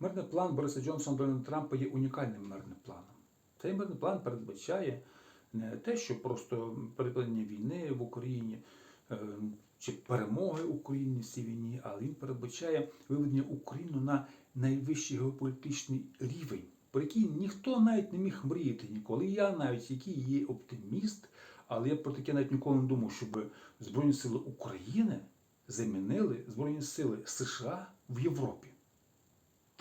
Мирний план Бориса Джонсона Дональда Трампа є унікальним мирним планом. Цей мирний план передбачає не те, що просто припинення війни в Україні е, чи перемоги України в цій війні, але він передбачає виведення України на найвищий геополітичний рівень, про який ніхто навіть не міг мріяти ніколи. Я навіть який є оптиміст, але я про таке навіть ніколи не думав, щоб Збройні Сили України замінили Збройні Сили США в Європі.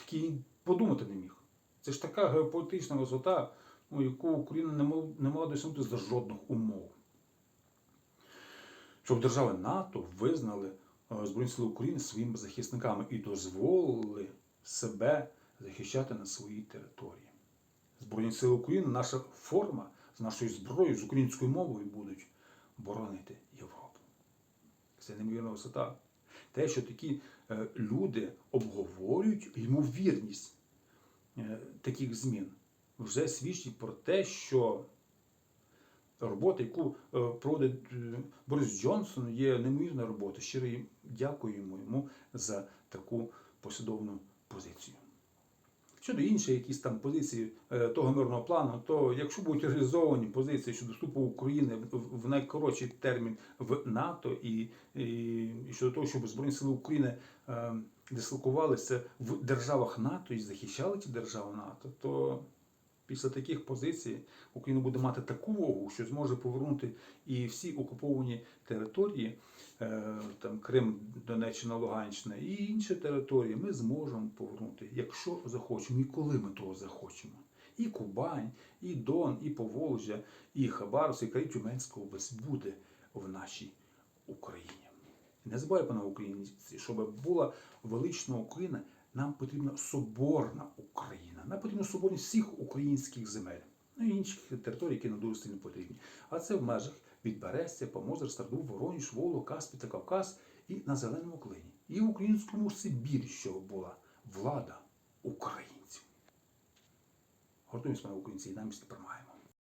Такий подумати не міг. Це ж така геополітична висота, ну, яку Україна не мог- не могла досягнути за жодних умов. Щоб держави НАТО визнали е, Збройні Сили України своїми захисниками і дозволили себе захищати на своїй території. Збройні Сили України, наша форма з нашою зброєю, з українською мовою будуть боронити Європу. Це неймовірна висота. Те, що такі е, люди обговорюють ймовірність е, таких змін, вже свідчить про те, що робота, яку е, проводить Борис Джонсон, є неймовірна робота. Щиро дякуємо йому за таку послідовну позицію. Щодо інших якісь там позиції е, того мирного плану, то якщо будуть реалізовані позиції щодо вступу України в- найкоротший термін в НАТО і, і, і щодо того, щоб Збройні Сили України е, дислокувалися в державах НАТО і захищали ті держави НАТО, то після таких позицій Україна буде мати таку вагу, що зможе повернути і всі окуповані території, е, там Крим, Донеччина, Луганщина і інші території, ми зможемо повернути, якщо захочемо, і коли ми того захочемо. І Кубань, і Дон, і Поволжя, і Хабаровськ, і край Тюменська область буде в нашій Україні. Не забувайте, пане українці, щоб була велична Україна, нам потрібна соборна Україна. Нам потрібна соборність всіх українських земель. Ну і інших територій, які нам дуже сильно потрібні. А це в межах від Берестя, Помозер, Старду, Вороніж, Волу, Каспі та Кавказ і на Зеленому клині. І в українському Сибірі, щоб була влада українців. Готуємося, пане українці, і нам всі перемагаємо.